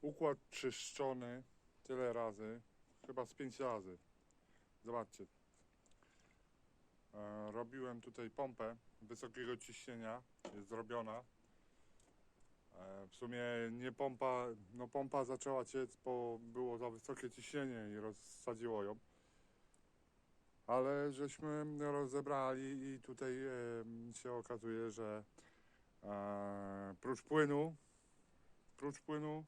Układ czyszczony tyle razy, chyba z pięć razy. Zobaczcie. E, robiłem tutaj pompę wysokiego ciśnienia, jest zrobiona. E, w sumie nie pompa, no pompa zaczęła ciec, bo było za wysokie ciśnienie i rozsadziło ją. Ale żeśmy rozebrali i tutaj e, się okazuje, że e, prócz płynu, prócz płynu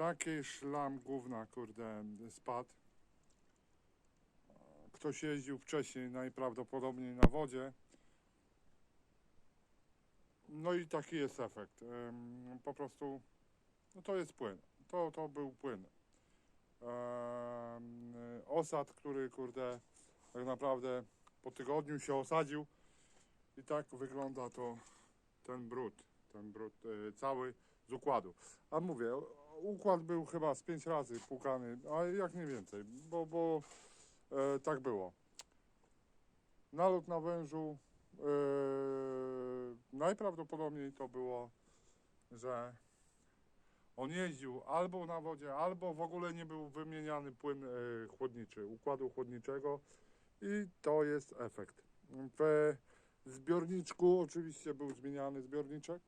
taki szlam gówna, kurde, spadł. Ktoś jeździł wcześniej, najprawdopodobniej na wodzie. No i taki jest efekt. Po prostu, no to jest płyn. To, to był płyn. Osad, który, kurde, tak naprawdę po tygodniu się osadził i tak wygląda to ten brud, ten brud y, cały z układu. A mówię, układ był chyba z pięć razy płukany, a jak nie więcej, bo, bo e, tak było. Nalot na wężu e, najprawdopodobniej to było, że on jeździł albo na wodzie, albo w ogóle nie był wymieniany płyn e, chłodniczy, układu chłodniczego i to jest efekt. W zbiorniczku oczywiście był zmieniany zbiorniczek,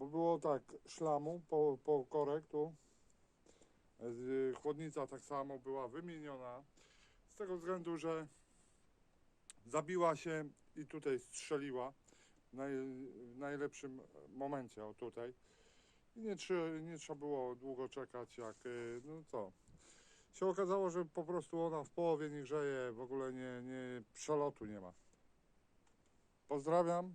bo było tak szlamu po, po korek tu. Chłodnica tak samo była wymieniona z tego względu, że zabiła się i tutaj strzeliła w, naj, w najlepszym momencie, o tutaj. I nie, nie trzeba było długo czekać, jak y, no co. Się okazało, że po prostu ona w połowie nie grzeje, w ogóle nie, nie przelotu nie ma. Pozdrawiam.